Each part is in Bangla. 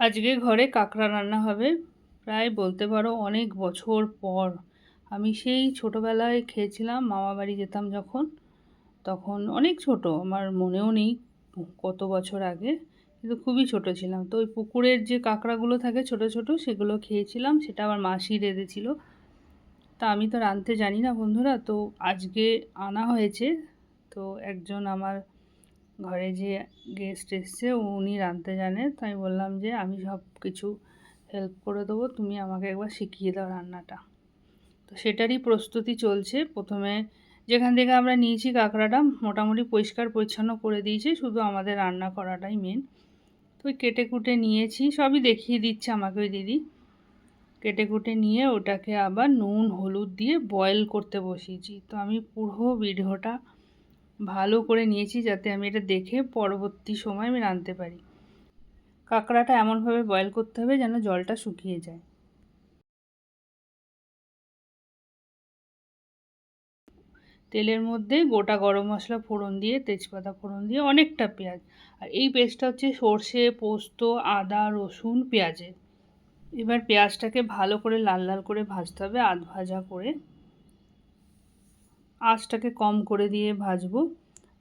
আজকে ঘরে কাঁকড়া রান্না হবে। প্রায় বলতে পারো অনেক বছর পর। আমি সেই ছোটোবেলায় খেয়েছিলাম, মামা বাড়ি যেতাম যখন, তখন অনেক ছোট, আমার মনেও নেই কত বছর আগে, কিন্তু খুবই ছোট ছিলাম। তো ওই পুকুরের যে কাঁকড়াগুলো থাকে ছোট ছোট, সেগুলো খেয়েছিলাম, সেটা আমার মাসি রেঁধেছিল তা আমি তো রাঁধতে জানি না বন্ধুরা, তো আজকে আনা হয়েছে। তো একজন আমার ঘরে যে গেস্ট এসছে, উনি রাঁধতে জানে। তো আমি বললাম যে, আমি সব কিছু হেল্প করে দেবো। তুমি আমাকে একবার শিখিয়ে দাও রান্নাটা। তো সেটারই প্রস্তুতি চলছে। প্রথমে যেখান থেকে আমরা নিয়েছি কাঁকড়াটা, মোটামুটি পরিষ্কার পরিচ্ছন্ন করে দিয়েছি। শুধু আমাদের রান্না করাটাই মেন তো কেটে কুটে নিয়েছি। সবই দেখিয়ে দিচ্ছে আমাকে ওই দিদি। কেটে কুটে নিয়ে ওটাকে আবার নুন, হলুদ দিয়ে বয়েল করতে বসিয়েছি। তো আমি পুরো ভিডিওটা ভালো করে নিয়েছি যাতে আমি এটা দেখে পরবর্তী সময় আমি রাঁধতে পারি। কাঁকড়াটা এমনভাবে বয়েল করতে হবে যেন জলটা শুকিয়ে যায়। তেলের মধ্যে গোটা গরম মশলা ফোড়ন দিয়ে, তেজপাতা ফোড়ন দিয়ে অনেকটা পেঁয়াজ। আর এই পেস্টটা হচ্ছে সর্ষে, পোস্ত, আদা, রসুন, পেঁয়াজের। এবার পেঁয়াজটাকে ভালো করে লাল লাল করে ভাজতে হবে আধ ভাজা করে। আঁচটাকে কম করে দিয়ে ভাজবো।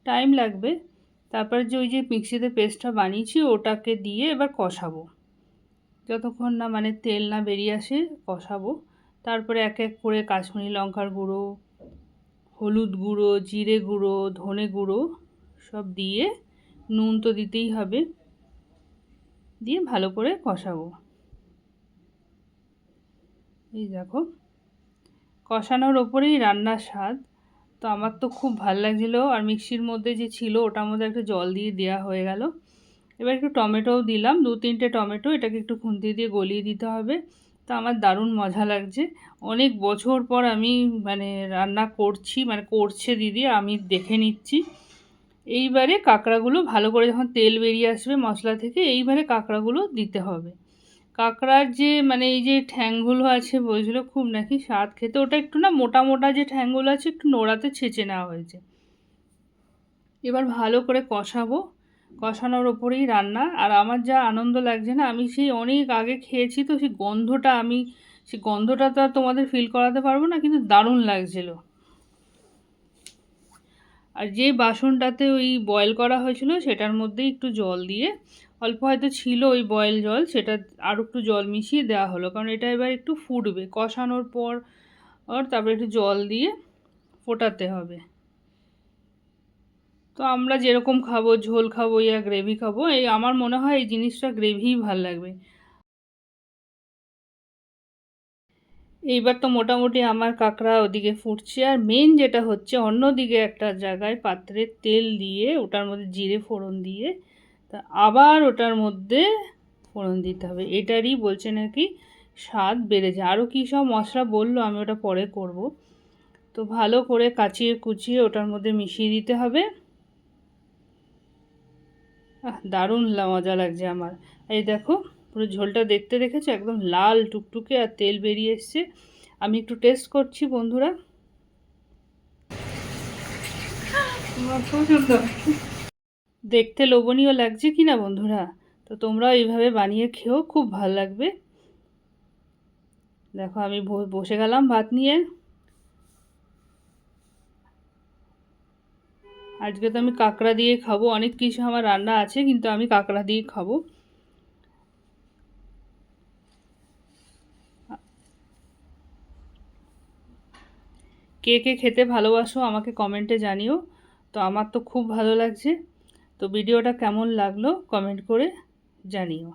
টাইম লাগবে। তারপর যে ওই যে মিক্সিতে পেস্টটা বানিয়েছি, ওটাকে দিয়ে এবার কষাবো। যতক্ষণ না মানে তেল না বেরিয়ে আসে, কষাবো। তারপরে এক এক করে কাশ্মীরি লঙ্কার গুঁড়ো, হলুদ গুঁড়ো, জিরে গুঁড়ো, ধনে গুঁড়ো সব দিয়ে নুন তো দিতেই হবে। দিয়ে ভালো করে কষাবো। এই দেখো, কষানোর ওপরেই রান্নার স্বাদ। তো আমার তো খুব ভালো লাগছিল। আর মিক্সির মধ্যে যে ছিল ওটার মধ্যে একটু জল দিয়ে দেওয়া হয়ে গেল। এবার একটু টমেটোও দিলাম। দু তিনটে টমেটো, এটাকে একটু খুন্তি দিয়ে গলিয়ে দিতে হবে। তো আমার দারুণ মজা লাগছে। অনেক বছর পর আমি মানে রান্না করছি মানে করছে দিদি, আমি দেখে নিচ্ছি। এইবারে কাঁকড়াগুলো ভালো করে যখন তেল বেরিয়ে আসবে মশলা থেকে, এইবারে কাঁকড়াগুলো দিতে হবে। কাঁকড়ার যে মানে এই যে ঠ্যাংগুলো আছে বলছিল খুব নাকি স্বাদ খেতে, ওটা একটু না মোটা মোটা যে ঠ্যাংগুলো আছে একটু নোড়াতে ছেঁচে নেওয়া হয়েছে। এবার ভালো করে কষাবো। কষানোর ওপরেই রান্না। আর আমার যা আনন্দ লাগছে না, আমি সেই অনেক আগে খেয়েছি তো সেই গন্ধটা আমি, সেই গন্ধটা তো তোমাদের ফিল করাতে পারব না, কিন্তু দারুণ লাগছিল। আর যে বাসনটাতে ওই বয়েল করা হয়েছিল, সেটার মধ্যে একটু জল দিয়ে অল্প হয়তো ছিল ওই বয়েল জল, সেটা আর একটু জল মিশিয়ে দেওয়া হলো। কারণ এটা এবার একটু ফুটবে, কষানোর পর, আর তারপরে একটু জল দিয়ে ফোটাতে হবে। তো আমরা যেরকম খাব, ঝোল খাব ইয়া গ্রেভি খাব, এই আমার মনে হয় এই জিনিসটা গ্রেভিই ভালো লাগবে। এইবার তো মোটামুটি আমার কাঁকড়া ওদিকে ফুটছে, আর মেন যেটা হচ্ছে অন্যদিকে একটা জায়গায় পাত্রে তেল দিয়ে, ওটার মধ্যে জিরে ফোড়ন দিয়ে তা আবার ওটার মধ্যে ফোড়ন দিতে হবে। এটারই বলছে নাকি স্বাদ বেড়ে যায়। আরও কী সব মশলা বলল, আমি ওটা পরে করব। তো ভালো করে কাচিয়ে কুচিয়ে ওটার মধ্যে মিশিয়ে দিতে হবে। আহ, দারুণ মজা লাগছে আমার। এই দেখো, পুরো ঝোলটা দেখতে দেখেছ? একদম লাল টুকটুকে আর তেল বেরিয়ে এসছে। আমি একটু টেস্ট করছি, বন্ধুরা। দেখতে লোভনীয় লাগছে কি না বন্ধুরা? তো তোমরাও এইভাবে বানিয়ে খেয়েও খুব ভালো লাগবে। দেখো, আমি বসে গেলাম ভাত নিয়ে। আজকে তো আমি কাঁকড়া দিয়ে খাব। অনেক কিছু আমার রান্না আছে, কিন্তু আমি কাঁকড়া দিয়ে খাব। কে কে খেতে ভালোবাসো আমাকে কমেন্টে জানিও। তো আমার তো খুব ভালো লাগছে। তো ভিডিওটা কেমন লাগল কমেন্ট করে জানিও।